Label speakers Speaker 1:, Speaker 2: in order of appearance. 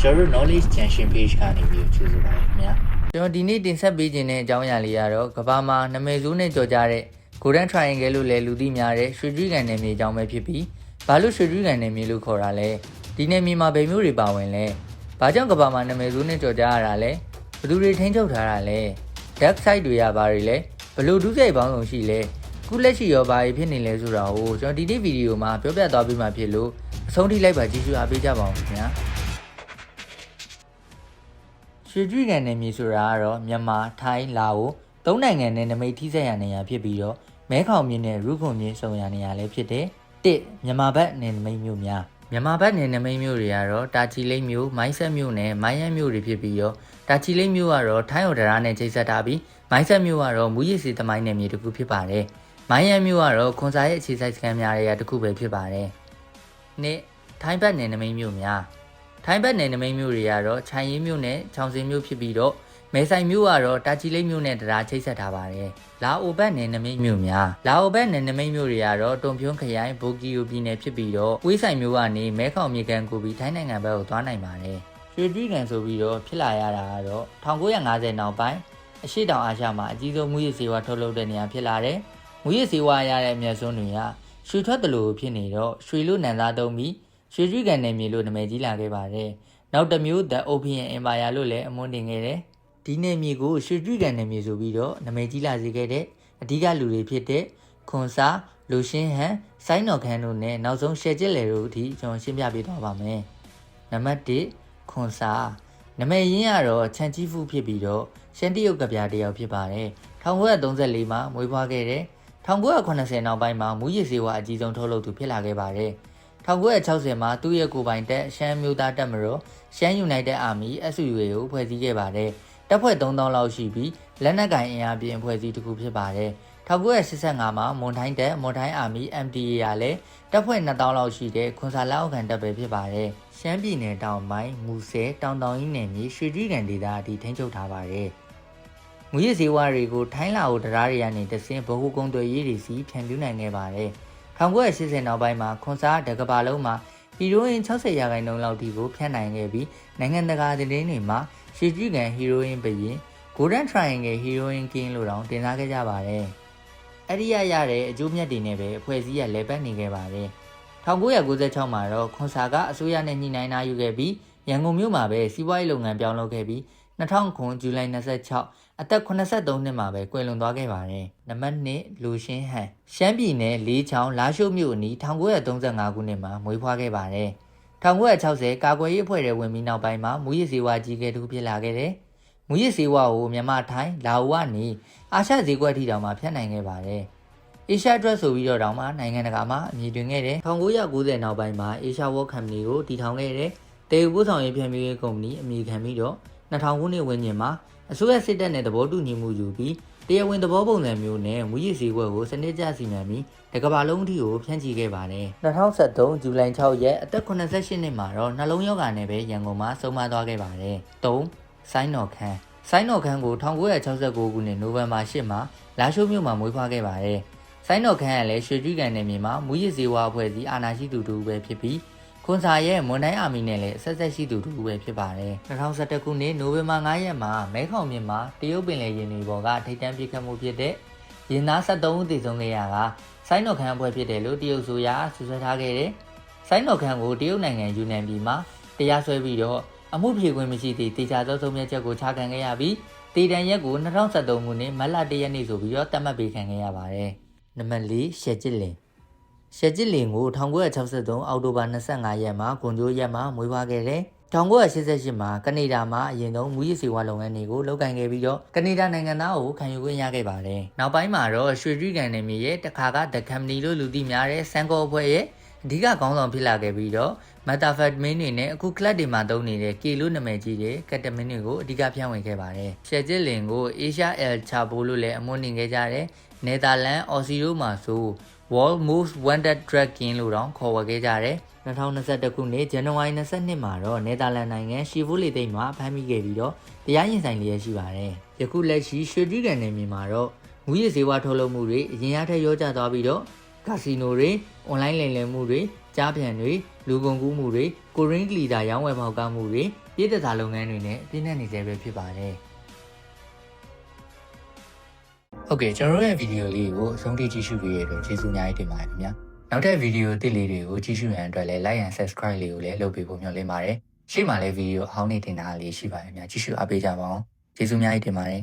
Speaker 1: ကျွန်တော်တို့ knowledge junction page ကနေပြီးကြိုဆိုပါရခင်ဗျာ
Speaker 2: ကျွန်တော်ဒီနေ့တင်ဆက်ပေးခြင်းတဲ့အကြောင်းအရာလေးကတော့ကမ္ဘာမှာနာမည်ဆိုးနဲ့ကြော်ကြတဲ့ Golden Triangle လို့လည်းလူသိများတဲ့ရွှေကြွေးကန်နယ်မြေအကြောင်းပဲဖြစ်ပြီးဘာလို့ရွှေကြွေးကန်နယ်မြေလို့ခေါ်တာလဲဒီနယ်မြေမှာဘယ်မျိုးတွေပါဝင်လဲဘာကြောင့်ကမ္ဘာမှာနာမည်ဆိုးနဲ့ကြော်ကြရတာလဲဘယ်သူတွေထိန်းချုပ်ထားတာလဲ Dark Side တွေကဘာတွေလဲဘလို့ဒုစရိုက်ပေါင်းစုံရှိလဲခုလက်ရှိရောဘာတွေဖြစ်နေလဲဆိုတာကိုကျွန်တော်ဒီနေ့ဗီဒီယိုမှာပြောပြသွားပေးမှာဖြစ်လို့အဆုံးထိလိုက်ပါကြည့်ရှုအားပေးကြပါဦးခင်ဗျာ ရွှေကြွေကန်နယ်မြေဆိုတာကတော့မြန်မာထိုင်းလာအိုသုံးနိုင်ငံနဲ့နမိတ်ထိစပ်ရနေရဖြစ်ပြီးတော့မဲခေါင်မြင်းနဲ့ရူခုံမြင်းစုံရနေရလည်းဖြစ်တယ်။တစ်မြန်မာဘက်နယ်နမိတ်မြို့များမြန်မာဘက်နယ်နမိတ်မြို့တွေကတော့တာချီလိတ်မြို့မိုင်းဆက်မြို့နဲ့မိုင်းရမ်းမြို့တွေဖြစ်ပြီးတော့တာချီလိတ်မြို့ကတော့ထိုင်းဟိုဒရာနဲ့ချိတ်ဆက်ထားပြီးမိုင်းဆက်မြို့ကတော့မူရည်စီသမိုင်းနယ်မြေတစ်ခုဖြစ်ပါတယ်။မိုင်းရမ်းမြို့ကတော့ခွန်စာရဲ့အခြေစိုက်စခန်းများတွေကတစ်ခုပဲဖြစ်ပါတယ်။နှစ်ထိုင်းဘက်နယ်နမိတ်မြို့များ ထိုင်းဘက်နယ်နမိတ်မြို့တွေကတော့ခြံရင်းမြို့နဲ့ချောင်စင်မြို့ဖြစ်ပြီးတော့မဲဆိုင်မြို့ကတော့တာချီလိတ်မြို့နဲ့တရားချိတ်ဆက်ထားပါတယ်။လာအိုဘက်နယ်နမိတ်မြို့များလာအိုဘက်နယ်နမိတ်မြို့တွေကတော့တုံဖြုံးခရိုင်ဘိုကီယိုပြည်နယ်ဖြစ်ပြီးတော့ဝေးဆိုင်မြို့ကနေမဲခေါင်မြေကန်ကိုပြီးထိုင်းနိုင်ငံဘက်ကိုသွားနိုင်ပါတယ်။ရွှေတွီကန်ဆိုပြီးတော့ဖြစ်လာရတာကတော့1950နောက်ပိုင်းအရှိတောင်အာရှမှာအကြီးဆုံးမူရစ်စေဝါထုတ်လုပ်တဲ့နေရာဖြစ်လာတယ်။မူရစ်စေဝါရတဲ့အမျက်စွန်းတွေကရွှေထွက်တယ်လို့ဖြစ်နေတော့ရွှေလို့နန်သားသုံးပြီး ရွှေကြွကန်နယ်မြေလို့နာမည်ကြီးလာခဲ့ပါတယ်။နောက်တစ်မျိုး The Opium Empire လို့လည်းအမွှန်းတင်ခဲ့တယ်။ဒီနယ်မြေကိုရွှေကြွကန်နယ်မြေဆိုပြီးတော့နာမည်ကြီးလာစေခဲ့တဲ့အဓိကလူတွေဖြစ်တဲ့ခွန်စာလူရှင်းဟန်ဆိုင်းတော်ခန်းတို့နဲ့နောက်ဆုံးရှယ်ကျစ်လေတို့အထိကျွန်တော်ရှင်းပြပေးသွားပါမယ်။နံပါတ်1ခွန်စာနာမည်ရင်းကတော့ချန်ချီဖူဖြစ်ပြီးတော့ရှန်တီယုတ်ကပြတယောက်ဖြစ်ပါတယ်။1934မှာမွေးဖွားခဲ့တဲ့1980နောက်ပိုင်းမှာမူရစ်စေဝါအကြီးဆုံးထုတ်လုပ်သူဖြစ်လာခဲ့ပါတယ်။ 1960မှာသူ့ရဲ့ကိုယ်ပိုင်တပ်ရှမ်းမျိုးသားတပ်မတော်ရှမ်း United Army SUA ကိုဖွဲ့စည်းခဲ့ပါတယ်။တပ်ဖွဲ့3000လောက်ရှိပြီးလက်နက်ကင်အင်အားပြင်းဖွဲ့စည်းတစ်ခုဖြစ်ပါတယ်။1985မှာမွန်ထိုင်းတပ်မွန်ထိုင်း Army MTA ကလည်းတပ်ဖွဲ့2000လောက်ရှိတဲ့ခွန်စာလက်အောက်ခံတပ်ပဲဖြစ်ပါတယ်။ရှမ်းပြည်နယ်တောင်ပိုင်းမူဆဲတောင်တောင်ကြီးနယ်မြေရွှေကြွကန်ဒေသအထိထိန်းချုပ်ထားပါတယ်။မူရစ်ဇေဝတွေကိုထိုင်းလာကိုတရားတွေကနေတဆင်းဗဟိုကုန်းသွယ်ရေးတွေစီဖြန့်ဖြူးနိုင်ခဲ့ပါတယ်။ 1980နောက်ပိုင်းမှာခွန်စားတကဘာလုံးမှာဟီရိုအင်60ရာခိုင်နှုန်းလောက်ထိကိုဖျက်နိုင်ခဲ့ပြီးနိုင်ငံတကာသတင်းတွေမှာရှီကျူကန်ဟီရိုအင်ဘရင် Golden Triangle ဟီရိုအင်ကင်းလို့တောင်တင်စားခဲ့ကြပါတယ်။အဲ့ဒီရရတဲ့အကျိုးမြတ်တွေနဲ့ပဲအဖွဲ့အစည်းကလဲပတ်နေခဲ့ပါတယ်။1996မှာတော့ခွန်စာကအစိုးရနဲ့ညှိနှိုင်းနာယူခဲ့ပြီးရန်ကုန်မြို့မှာပဲစီးပွားရေးလုပ်ငန်းပြောင်းလုပ်ခဲ့ပြီး 2009ဇူလိုင်26အသက်83နှစ်မှာပဲကွယ်လွန်သွားခဲ့ပါတယ်။နံပါတ်1လူရှင်းဟန်ရှမ်းပြည်နယ်လေးချောင်းလာရှိုးမြို့အနီး1935ခုနှစ်မှာမွေးဖွားခဲ့ပါတယ်။1960ကာကွယ်ရေးအဖွဲ့တွေဝင်ပြီးနောက်ပိုင်းမှာမူရစ်စေဝါကြီးကဲတူဖြစ်လာခဲ့တယ်။မူရစ်စေဝါကိုမြန်မာထိုင်းလာအိုကနေအာရှဈေးကွက်ထိတောင်မှဖျက်နိုင်ခဲ့ပါတယ်။ Asia Drug ဆိုပြီးတော့တောင်မှနိုင်ငံတကာမှာအမည်တွင်ခဲ့တယ်1990နောက်ပိုင်းမှာ Asia World Company ကိုတည်ထောင်ခဲ့တဲ့တေယူပို့ဆောင်ရေးဖြန့်ဖြူးရေးကုမ္ပဏီအမည်ခံပြီးတော့ 2000ခုနှစ်ဝန်းကျင်မှာအစိုးရစစ်တပ်နဲ့သဘောတူညီမှုယူပြီးတရားဝင်သဘောပုံစံမျိုးနဲ့မူရည်စည်းကွက်ကိုစနစ်ကျစီမံပြီးတကဘာလုံးအထိကိုဖြန့်ချီခဲ့ပါတယ်2023ဇူလိုင်6ရက်အသက်88နှစ်မှာတော့နှလုံးရောဂါနဲ့ပဲရန်ကုန်မှာဆုံးမသွားခဲ့ပါတယ်3ဆိုင်းတော်ခန်းဆိုင်းတော်ခန်းကို1969ခုနှစ်နိုဝင်ဘာ10မှာလာရှိုးမြို့မှာမွေးဖွားခဲ့ပါတယ်ဆိုင်းတော်ခန်းကလည်းရွှေကြွကန်နယ်မြေမှာမူရည်စည်းဝါအဖွဲ့အစည်းအာဏာရှိသူတူပဲဖြစ်ပြီး ခွန်စာရဲ့မွန်တိုင်းအာမီနဲ့လည်းဆက်ဆက်ရှိသူတူပဲဖြစ်ပါတယ်2011ခုနှစ်နိုဝင်ဘာ9ရက်မှာမဲခေါင်မြစ်မှာတရုတ်ပင်လယ်ရင်တွေပေါ်ကထိတ်တန့်ပစ်ခတ်မှုဖြစ်တဲ့ရင်သား73ဦးသေဆုံးခဲ့ရတာဆိုင်းတော်ခန်းအဖွဲ့ဖြစ်တယ်လို့တရုတ်ဆိုရဆွဆွဲထားခဲ့တယ်။ဆိုင်းတော်ခန်းကိုတရုတ်နိုင်ငံယူနန်ပြည်မှာတရားစွဲပြီးတော့အမှုဖြေခွင့်မရှိသည့်တေချာသောဆုံးဖြတ်ချက်ကိုချခံခဲ့ရပြီးတည်တံရက်ကို2023ခုနှစ်မတ်လ1ရက်နေ့ဆိုပြီးတော့တတ်မှတ်ပေးခံခဲ့ရပါတယ်။နံပါတ်4ရှယ်ကျစ်လင် ရှယ်ကျစ်လင်ကို1963အောက်တိုဘာ25ရက်မှာကွန်ဂျိုးရက်မှာမွေးဖွားခဲ့တယ်။1988မှာကနေဒါမှာအရင်ဆုံးမူရစ်စေဝါလုပ်ငန်းတွေကိုလုပ်ကိုင်ခဲ့ပြီးတော့ကနေဒါနိုင်ငံသားကိုခံယူခွင့်ရခဲ့ပါတယ်။နောက်ပိုင်းမှာတော့ရွှေကြွကန်နယ်မြေရဲ့တခါက The Company လို့လူသိများတဲ့စန်ကောအဖွဲ့ရဲ့အဓိကခေါင်းဆောင်ဖြစ်လာခဲ့ပြီးတော့ methamphetamine တွေနဲ့အခု club တွေမှာသုံးနေတဲ့ K လို့နာမည်ကြီးတဲ့ ketamine တွေကိုအဓိကဖြန့်ဝေခဲ့ပါတယ်။ရှယ်ကျစ်လင်ကို Asia El Chapo လို့လည်းအမွှန်းတင်ခဲ့ကြတဲ့နယ်သာလန်အော်စီရိုမှာဆို World Most Wanted Drug King လို့တောင်ခေါ်ဝေခဲ့ကြတယ်။2021ခုနှစ်ဇန်နဝါရီ22မှာတော့နယ်သာလန်နိုင်ငံရှီဖိုလီသိမ်းမှာဖမ်းမိခဲ့ပြီးတော့တရားရင်ဆိုင်လျက်ရှိပါတယ်။ယခုလက်ရှိရွှေကြွကန်နယ်မြေမှာတော့ငွေရစေဝါထုတ်လုပ်မှုတွေအရင်အထက်ရောကျသွားပြီးတော့ကာစီနိုတွေအွန်လိုင်းလိမ်လည်မှုတွေကြားပြန်တွေလူကုန်ကူးမှုတွေကိုရင်းကလီတာရောင်းဝယ်ပေါက်ကားမှုတွေပြည်သက်သာလုပ်ငန်းတွေနဲ့ပြည့်နှက်နေသေးပဲဖြစ်ပါတယ်။
Speaker 1: ဟုတ်ကဲ့ကျွန်တော်တို့ရဲ့ဗီဒီယိုလေးကိုအဆုံးထိကြည့်ရှုပေးရတဲ့ကျေးဇူးအများကြီးတင်ပါတယ်ခင်ဗျာနောက်ထပ်ဗီဒီယိုတစ်လေးတွေကိုကြည့်ရှုရန်အတွက်လည်း like and subscribe လေးကိုလည်းလုပ်ပေးဖို့မျှော်လင့်ပါတယ်ရှေ့မှာလည်းဗီဒီယိုအဟောင်းနေတင်တာလေးရှိပါတယ်ခင်ဗျာကြည့်ရှုအားပေးကြပါအောင်ကျေးဇူးအများကြီးတင်ပါတယ်